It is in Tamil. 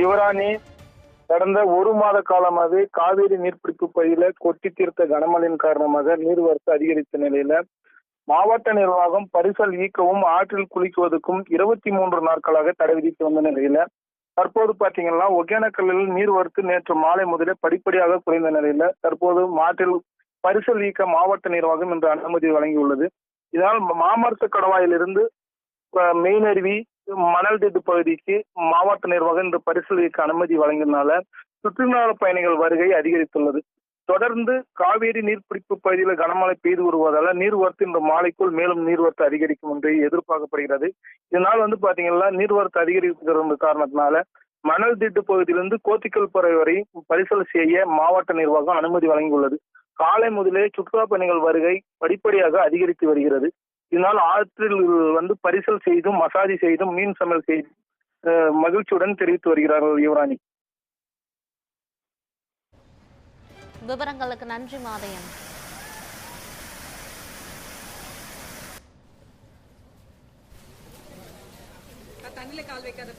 யுவராணி கடந்த ஒரு மாத காலமாக காவிரி நீர்பிடிப்பு பகுதியில கொட்டி தீர்த்த கனமழையின் காரணமாக நீர்வரத்து அதிகரித்த நிலையில மாவட்ட நிர்வாகம் பரிசல் ஈக்கவும் ஆற்றில் குளிக்குவதற்கும் இருபத்தி மூன்று நாட்களாக தடை விதித்து வந்த நிலையில தற்போது பாத்தீங்கன்னா ஒகேனக்கல்லில் நீர்வரத்து நேற்று மாலை முதலே படிப்படியாக குறைந்த நிலையில தற்போது மாற்றில் பரிசல் ஈக்க மாவட்ட நிர்வாகம் இன்று அனுமதி வழங்கியுள்ளது. இதனால் மாமரத்து கடவாயிலிருந்து மெயினருவி மணல் திட்டு பகுதிக்கு மாவட்ட நிர்வாகம் இந்த பரிசீலிக்க அனுமதி வழங்கினால சுற்றுலா பயணிகள் வருகை அதிகரித்துள்ளது. தொடர்ந்து காவேரி நீர்பிடிப்பு பகுதியில் கனமழை பெய்து வருவதால நீர்வரத்து இந்த மாலைக்குள் மேலும் நீர்வரத்து அதிகரிக்கும் என்று எதிர்பார்க்கப்படுகிறது. இதனால் வந்து பாத்தீங்கன்னா நீர்வரத்து அதிகரிக்கிற காரணத்தினால மணல் திட்டு பகுதியிலிருந்து கோத்திக்கல் பறை வரை பரிசல் செய்ய மாவட்ட நிர்வாகம் அனுமதி வழங்கியுள்ளது. காலை முதலே சுற்றுலா பயணிகள் வருகை படிப்படியாக அதிகரித்து வருகிறது. இதனால் ஆற்றில் வந்து பரிசல் செய்தும் மசாஜ் செய்தும் மீன் சமையல் செய்து மகிழ்ச்சியுடன் தெரிவித்து வருகிறார்கள் யுவராணி. விவரங்களுக்கு நன்றி மாதையன். தண்ணியில கால் வைக்காத